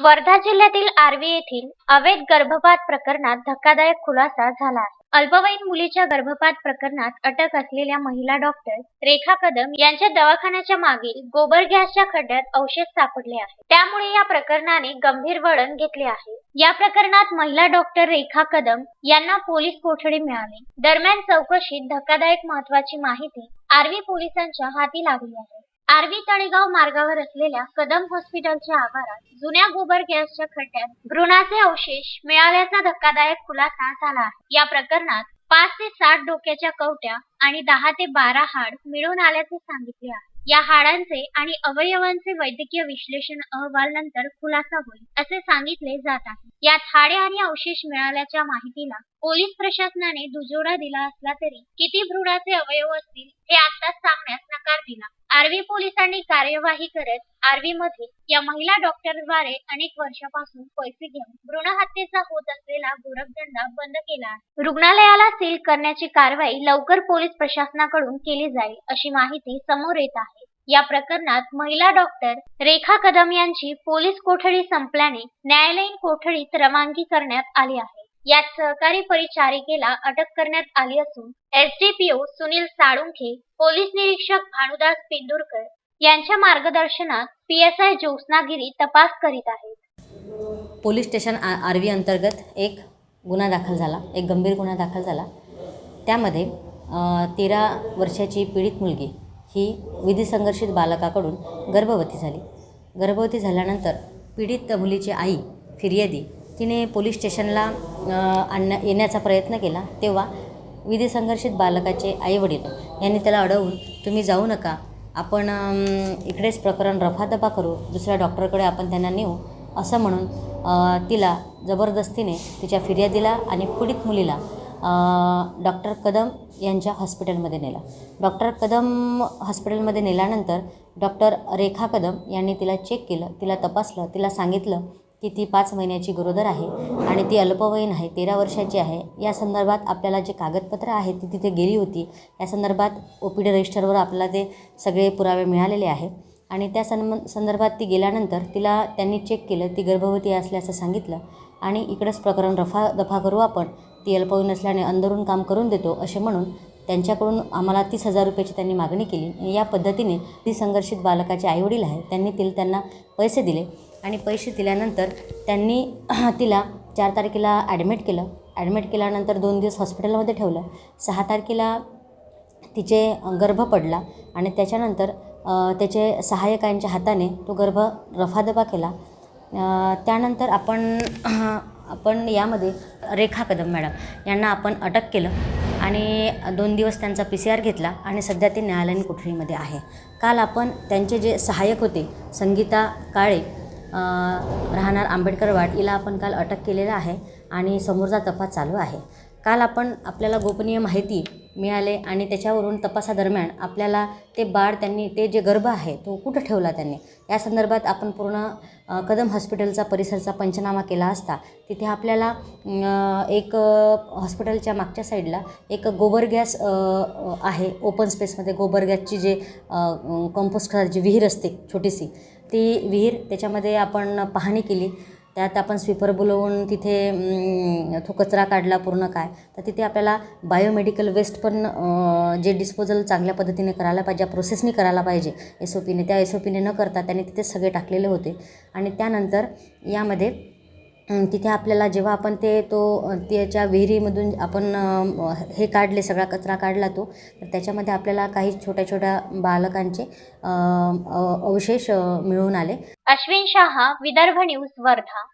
वर्धा जिल्ह्यातील आर्वी येथील अवैध गर्भपात प्रकरणात धक्कादायक खुलासा झाला आहे. अल्पवयीन मुलीच्या गर्भपात प्रकरणात अटक असलेल्या महिला डॉक्टर रेखा कदम यांच्या दवाखान्याच्या मागील गोबर गॅसच्या खड्ड्यात औषध सापडले आहे. त्यामुळे या प्रकरणाने गंभीर वळण घेतले आहे. या प्रकरणात महिला डॉक्टर रेखा कदम यांना पोलीस कोठडी मिळाली. दरम्यान चौकशीत धक्कादायक महत्वाची माहिती आर्वी पोलिसांच्या हाती लागली आहे. आरवी तळेगाव मार्गावर असलेल्या कदम हॉस्पिटलच्या आवारात जुन्या गोबर गॅसच्या खड्ड्यात भ्रूणाचे अवशेष मिळाल्याचा धक्कादायक खुलासा झाला. आहे या प्रकरणात पाच ते सात डोक्याच्या कवट्या आणि दहा ते बारा हाड मिळून आल्याचे सांगितले आहे. या हाडांचे आणि अवयवांचे वैद्यकीय विश्लेषण अहवाल नंतर खुलासा होईल असे सांगितले जात आहे. यात हाडे आणि अवशेष मिळाल्याच्या माहितीला पोलीस प्रशासनाने दुजोरा दिला असला तरी किती भ्रूणाचे अवयव असतील हे आत्ताच सांगण्यास नकार दिला. आर्वी पोलिसांनी कार्यवाही करत आर्वी मधील या महिला डॉक्टरद्वारे अनेक वर्षापासून पैसे घेऊन भ्रूण हत्येचा होत असलेला गोरखधंदा बंद केला रुग्णालयाला सील करण्याची कारवाई लवकर पोलीस प्रशासनाकडून केली जाईल अशी माहिती समोर येत आहे. या प्रकरणात महिला डॉक्टर रेखा कदम यांची पोलीस कोठडी संपल्याने न्यायालयीन कोठडीत रवानगी करण्यात आली आहे. यात सहकारी परिचारिकेला अटक करण्यात आली असून एसडीपीओ सुनील साळुंखे पोलीस निरीक्षक भानुदास पिंदुरकर यांच्या मार्गदर्शनात पीएसआय ज्योत्स्नागिरी तपास करीत आहेत. पोलीस स्टेशन आ आर व्ही अंतर्गत एक गुन्हा दाखल झाला एक गंभीर गुन्हा दाखल झाला. त्यामध्ये तेरा वर्षाची पीडित मुलगी ही विधी संघर्षित बालकाकडून गर्भवती झाली. गर्भवती झाल्यानंतर पीडित मुलीची आई फिर्यादी तिने पोलीस स्टेशनला आणण्या येण्याचा प्रयत्न केला तेव्हा विधी संघर्षित बालकाचे आईवडील यांनी त्याला अडवून तुम्ही जाऊ नका. आपण इकडेच प्रकरण रफादफा करू. दुसऱ्या डॉक्टरकडे आपण त्यांना नेऊ. असं म्हणून तिला जबरदस्तीने तिच्या फिर्यादीला आणि पीडित मुलीला डॉक्टर कदम यांच्या हॉस्पिटलमध्ये नेला. डॉक्टर कदम हॉस्पिटलमध्ये नेल्यानंतर डॉक्टर रेखा कदम यांनी तिला चेक केलं तिला तपासलं तिला सांगितलं की ती पाच महिन्याची गरोदर आहे आणि ती अल्पवयीन आहे तेरा वर्षाची आहे. या संदर्भात आपल्याला जे कागदपत्र आहेत ती तिथे गेली होती. या संदर्भात ओ पी डी रजिस्टरवर आपल्याला ते सगळे पुरावे मिळालेले आहे. आणि त्या सं संदर्भात ती गेल्यानंतर तिला त्यांनी चेक केलं ती गर्भवती असल्याचं सांगितलं. आणि इकडंच प्रकरण रफा दफा करू आपण. ती अल्पवयीन असल्याने अंदरून काम करून देतो असे म्हणून त्यांच्याकडून आम्हाला तीस हजार रुपयाची त्यांनी मागणी केली. या पद्धतीने ती संघर्षित बालकाचे आईवडील आहे त्यांनी तिला त्यांना पैसे दिले. आणि पैसे दिल्यानंतर त्यांनी तिला चार तारखेला ॲडमिट केलं. ॲडमिट केल्यानंतर दोन दिवस हॉस्पिटलमध्ये ठेवलं. सहा तारखेला तिचे गर्भ पडला आणि त्याच्यानंतर त्याचे सहाय्यकांच्या हाताने तो गर्भ रफादफा केला. त्यानंतर आपण आपण यामध्ये रेखा कदम मॅडम यांना आपण अटक केलं आणि दोन दिवस त्यांचा पी सी आर घेतला आणि सध्या ते न्यायालयीन कोठडीमध्ये आहे. काल आपण त्यांचे जे सहाय्यक होते संगीता काळे राहणार आंबेडकर वाड हिला आपण काल अटक केलेला आहे आणि समोरचा तपास चालू आहे. काल आपण आपल्याला गोपनीय माहिती मिळाले आणि त्याच्यावरून तपासादरम्यान आपल्याला ते बाळ त्यांनी ते जे गर्भ आहे तो कुठं ठेवला त्यांनी? या संदर्भात आपण पूर्ण कदम हॉस्पिटलचा परिसरचा पंचनामा केला असता तिथे आपल्याला एक हॉस्पिटलच्या मागच्या साईडला एक गोबर गॅस आहे ओपन स्पेसमध्ये गोबर गॅसची जे कंपोस्ट खताची विहीर असते छोटीशी ती विहीर त्याच्यामध्ये आपण पाहणी केली. त्यात आपण स्वीपर बोलवून तिथे तो कचरा काढला पूर्ण काय. तर तिथे आपल्याला बायोमेडिकल वेस्ट पण जे डिस्पोजल चांगल्या पद्धतीने करायला पाहिजे प्रोसेसने प्रोसेसनी करायला पाहिजे एस ओ पीने त्या एस ओ पीने न करता त्यांनी तिथे सगळे टाकलेले होते. आणि त्यानंतर यामध्ये तिथे आपल्याला जेव्हा आपण ते तो त्याच्या विहिरीमधून आपण हे काढले सगळा कचरा काढला तो तर त्याच्यामध्ये आपल्याला काही छोट्या छोट्या बालकांचे अवशेष मिळून आले. अश्विन शहा विदर्भ न्यूज वर्धा.